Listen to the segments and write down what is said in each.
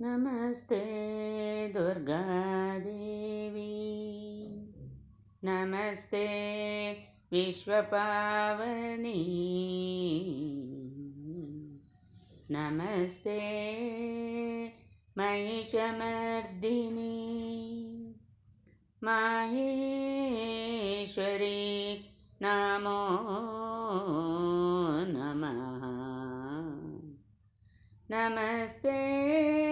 नमस्ते दुर्गादेवी नमस्ते विश्वपावनी। नमस्ते महिषमर्दिनी। माहेश्वरी नमो नमः। नमस्ते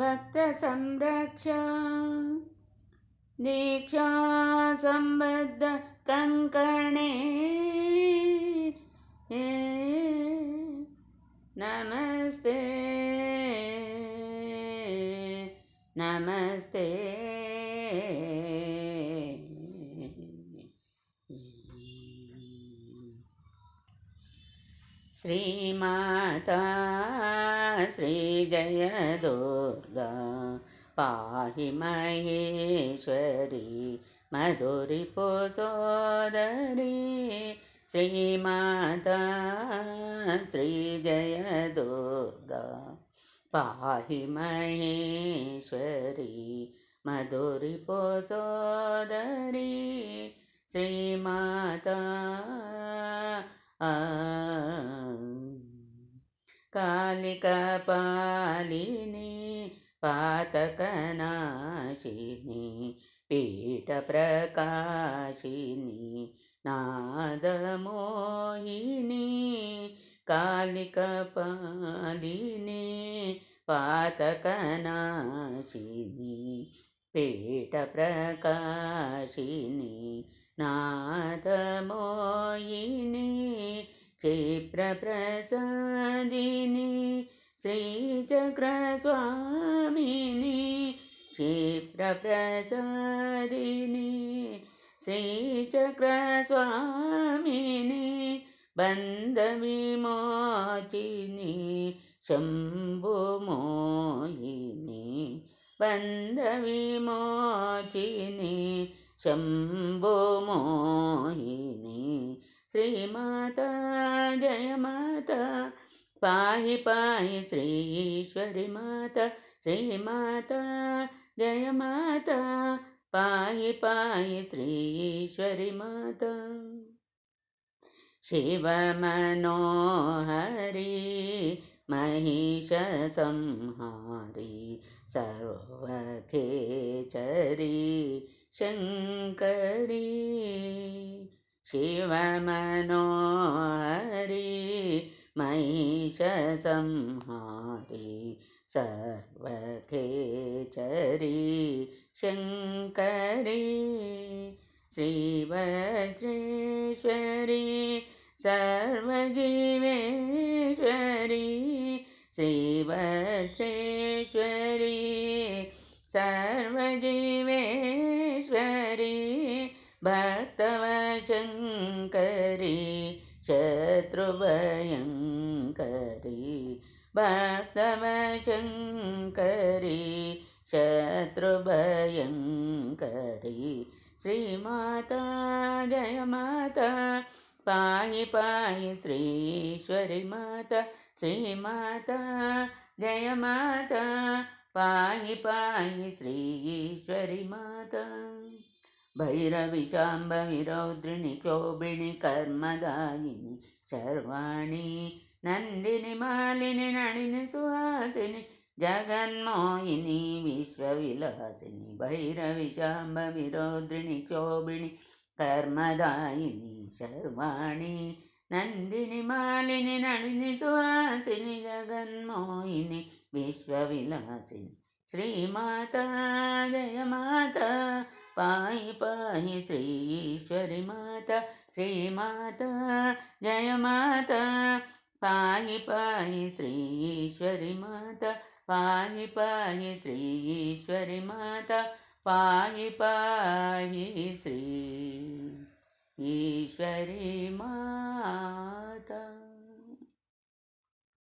भक्त संरक्षा दीक्षकंकणे नमस्ते। नमस्ते। శ్రీమాత శ్రీ జయ దుర్గా పాహి మహేశ్వరి మధురి పోసోదరి శ్రీమాత శ్రీ జయ దుర్గా పాహి మహేశ్వరి మధురి పోసోదరి శ్రీమాత ఆ కాళిక పాలిని పాతకనాశిని పీఠ ప్రకాశిని నాదమోహిని కాళిక పాలిని పాతకనాశిని పీఠ ప్రకాశిని నాదమోహిని क्षिप्रप्रसादिनी श्रीचक्रस्वामिनी क्षिप्रप्रसादिनी श्रीचक्रस्वामिनी बन्धविमोचिनी शम्भुमोहिनी बन्धविमोचिनी शम्भुमोहिनी श्रीमाता जय माता पाहि पाहि श्रीश्वरि माता श्रीमाता जय माता पाहि पाहि श्रीश्वरि माता शिवमनोहरि महिषसंहारि सर्वखेचरी शङ्करी शिवमनोहरि महिषसंहारि सर्वखेचरी शङ्करी श्रीवज्रेश्वरी सर्वजीवेश्वरी श्रीवज्रेश्वरी सर्वजीवेश्वरी భక్తవ శంకరి శత్రుభయంకరి. భక్తవ శంకరి శత్రుభయంకరి. శ్రీమాత జయ మాత పాయి పాయి శ్రీశ్వరి మాత. శ్రీమాత జయ మాత పాయి పాయి శ్రీశ్వరి మాత. भैरवि शाम्भवि रौद्रिणि क्षोभिणि कर्मदायिनि शर्वाणि नन्दिनि मालिनि नळिनि सुहासिनि जगन्मोहिनि विश्वविलासिनि भैरवि शाम्भवि रौद्रिणि क्षोभिणि कर्मदायिनि शर्वाणि नन्दिनि मालिनि नळिनि सुहासिनि जगन्मोहिनि विश्वविलासिनि శ్రీమాత జయమాత పాయి పాయి శ్రీశ్వరి మాత శ్రీమాత జయమాత పాయి పాయి శ్రీశ్వరి మాత పాయి పాయి శ్రీశ్వరి మాత పాయి పాయి శ్రీ ఈశ్వరి మా